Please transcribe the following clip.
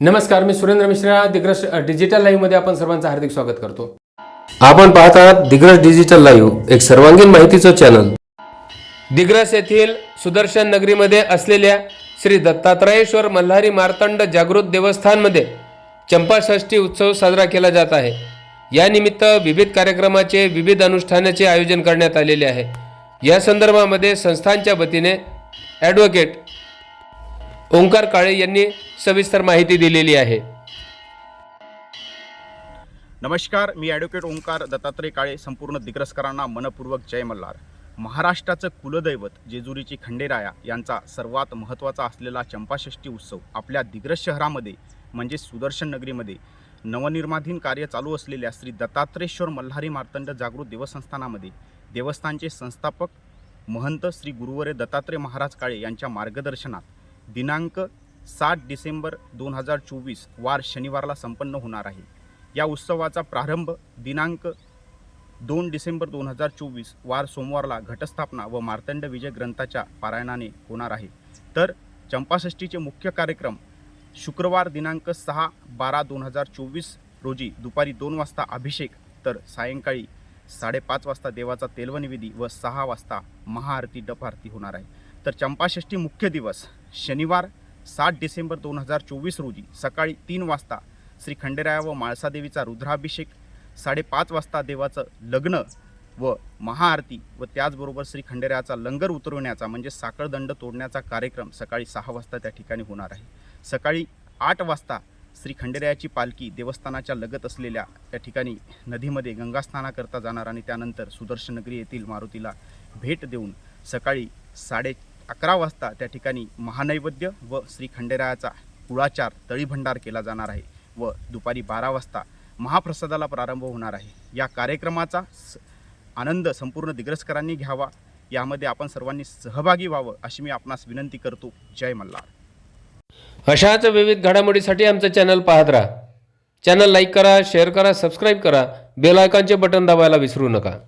नमस्कार मी सुरेंद्र मिश्रा. दिग्रस डिजिटल लाईव्हमध्ये आपण सर्वांचं हार्दिक स्वागत करतो. आपण पाहत आहात दिग्रस डिजिटल लाईव्ह एक सर्वांगीण माहितीचं चॅनल दिग्रस येथील सुदर्शन नगरीमध्ये असलेल्या श्री दत्तात्रयेश्वर मल्हारी मार्तंड जागृत देवस्थानमध्ये चंपाषष्ठी उत्सव साजरा केला जात आहे. या निमित्त विविध कार्यक्रमाचे विविध अनुष्ठानाचे आयोजन करण्यात आलेले आहे. या संदर्भामध्ये संस्थांच्या वतीने ॲडव्होकेट ओंकार काळे यांनी सविस्तर माहिती दिलेली आहे. नमस्कार मी ॲडव्होकेट ओंकार दत्तात्रय काळे संपूर्ण दिग्रसकरांना मनपूर्वक जय मल्हार. महाराष्ट्राचं कुलदैवत जेजुरीची खंडेराया यांचा सर्वात महत्त्वाचा असलेला चंपाषष्ठी उत्सव आपल्या दिग्रस शहरामध्ये म्हणजे सुदर्शन नगरीमध्ये नवनिर्माधीन कार्य चालू असलेल्या श्री दत्तात्रेश्वर मल्हारी मार्तंड जागृत देवस्थानामध्ये देवस्थानचे संस्थापक महंत श्री गुरुवरे दत्तात्रय महाराज काळे यांच्या मार्गदर्शनात दिनांक सात डिसेंबर दोन हजार चोवीस वार शनिवारला संपन्न होणार आहे. या उत्सवाचा प्रारंभ दिनांक दोन डिसेंबर दोन हजार चोवीस वार सोमवारला घटस्थापना व मार्तंड विजय ग्रंथाच्या पारायणाने होणार आहे. तर चंपाषष्ठीचे मुख्य कार्यक्रम शुक्रवार दिनांक सहा बारा दोन हजार चोवीस रोजी दुपारी दोन वाजता अभिषेक तर सायंकाळी साडेपाच वाजता देवाचा तेलवनिवेदी व सहा वाजता महाआरती डप आरती होणार आहे. तर चंपाषष्ठी मुख्य दिवस शनिवार सात डिसेंबर दोन हजार चोवीस रोजी सकाळी तीन वाजता श्री खंडेराया व माळसादेवीचा रुद्राभिषेक साडेपाच वाजता देवाचं लग्न व महाआरती व त्याचबरोबर श्री खंडेरायाचा लंगर उतरवण्याचा म्हणजे साखळदंड तोडण्याचा कार्यक्रम सकाळी सहा वाजता त्या ठिकाणी होणार आहे. सकाळी आठ वाजता श्री खंडेरायाची पालखी देवस्थानाच्या लगत असलेल्या त्या ठिकाणी नदीमध्ये गंगास्नानाकरता जाणार आणि त्यानंतर सुदर्शनगरी येथील मारुतीला भेट देऊन सकाळी साडे अकरा वाजता त्या ठिकाणी महानैवेद्य व श्री खंडेरायाचा कुळाचार तळीभंडार केला जाणार आहे व दुपारी बारा वाजता महाप्रसादाला प्रारंभ होणार आहे. या कार्यक्रमाचा स- आनंद संपूर्ण दिग्रसकरांनी घ्यावा. यामध्ये आपण सर्वांनी सहभागी व्हावं अशी मी आपणास विनंती करतो. जय मल्हार. अशाच विविध घडामोडीसाठी आमचं चॅनल पाहत राहा. चॅनल लाईक करा शेअर करा सबस्क्राईब करा. बेल आयकॉनचे बटन दाबायला विसरू नका.